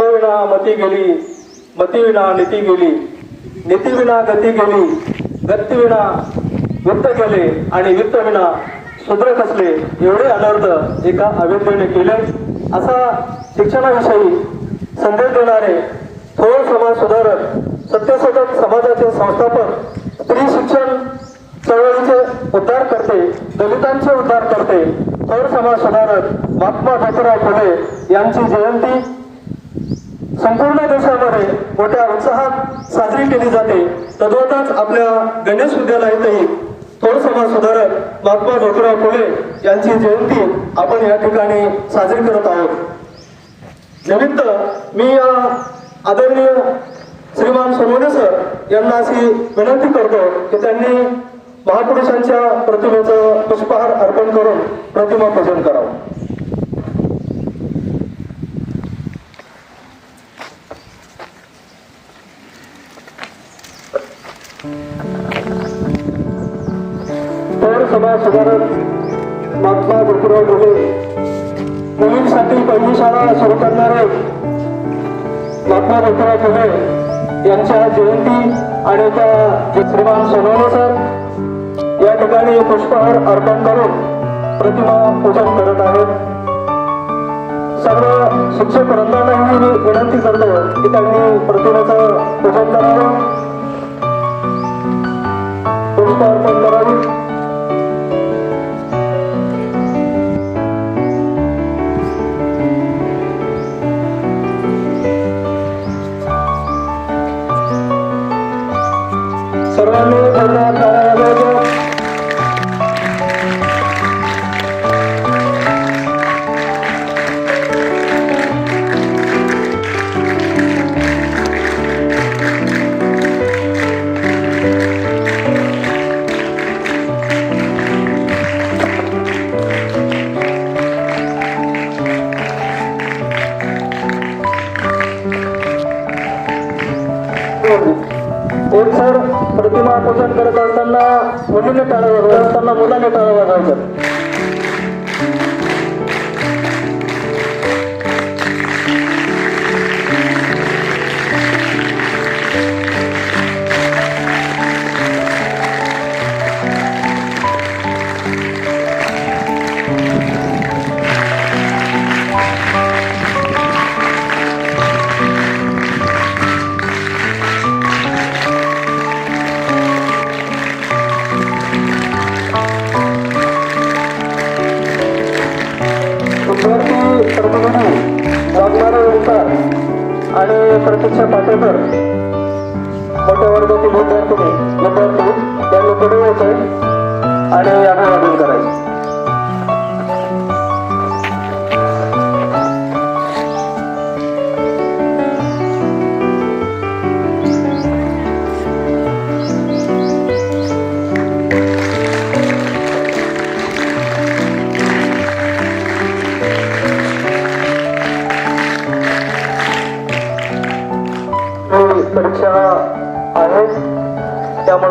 विद्येविना मती गेली मतीविना नीती गेली नीतीविना गती गेली गतीविना वित्त केले आणि वित्तविना शूद्र कसले एवढे अनर्थ एका अवेद्येने केले. असा शिक्षणाविषयी संदेश देणारे थोर समाज सुधारक सत्यशोधक समाजाचे संस्थापक स्त्री शिक्षण चळवळीचे उद्धार करते दलितांचे उद्धार करते थोर समाज सुधारक महात्मा ज्योतिराव फुले यांची जयंती संपूर्ण देशामध्ये मोठ्या उत्साहात साजरी केली जाते. तद्वतच आपल्या गणेश विद्यालयातही थोर समाज सुधारक महात्मा ज्योतिराव फुले यांची जयंती आपण या ठिकाणी साजरी करत आहोत. निमित्त मी या आदरणीय श्रीमान सोनवणे सर यांना अशी विनंती करतो की त्यांनी महापुरुषांच्या प्रतिमेचं पुष्पहार अर्पण करून प्रतिमा पूजन करावं. तर समाज सुधारक महात्मा ज्योतिराव फुले मुलींसाठी पहिली शाळा सुरू करणारे महात्मा ज्योतिराव फुले यांच्या जयंती आणि त्या श्रीमान सोनवणे सर या ठिकाणी पुष्पहार अर्पण करून प्रतिमा पूजन करत आहेत. सर्व शिक्षक वृंदांनाही मी विनंती करतो की त्यांनी प्रतिमेचं पूजन करावं. पुष्प अर्पण करावी सर्वांनी जोरदार तर सर प्रतिमा पूजन करत असताना मुलीने टाळा वाजवत असताना मुलाने टाळा वाजवायचा विद्यार्थी प्रतिनिधी वाघमारा आणि प्रतीक्षा पाटेकर मोठ्या वर्गातील विद्यार्थिनी विद्यार्थी त्यांनी पुढे यायचे आणि अभिवादन करायचे. परीक्षा आहेत त्यामुळे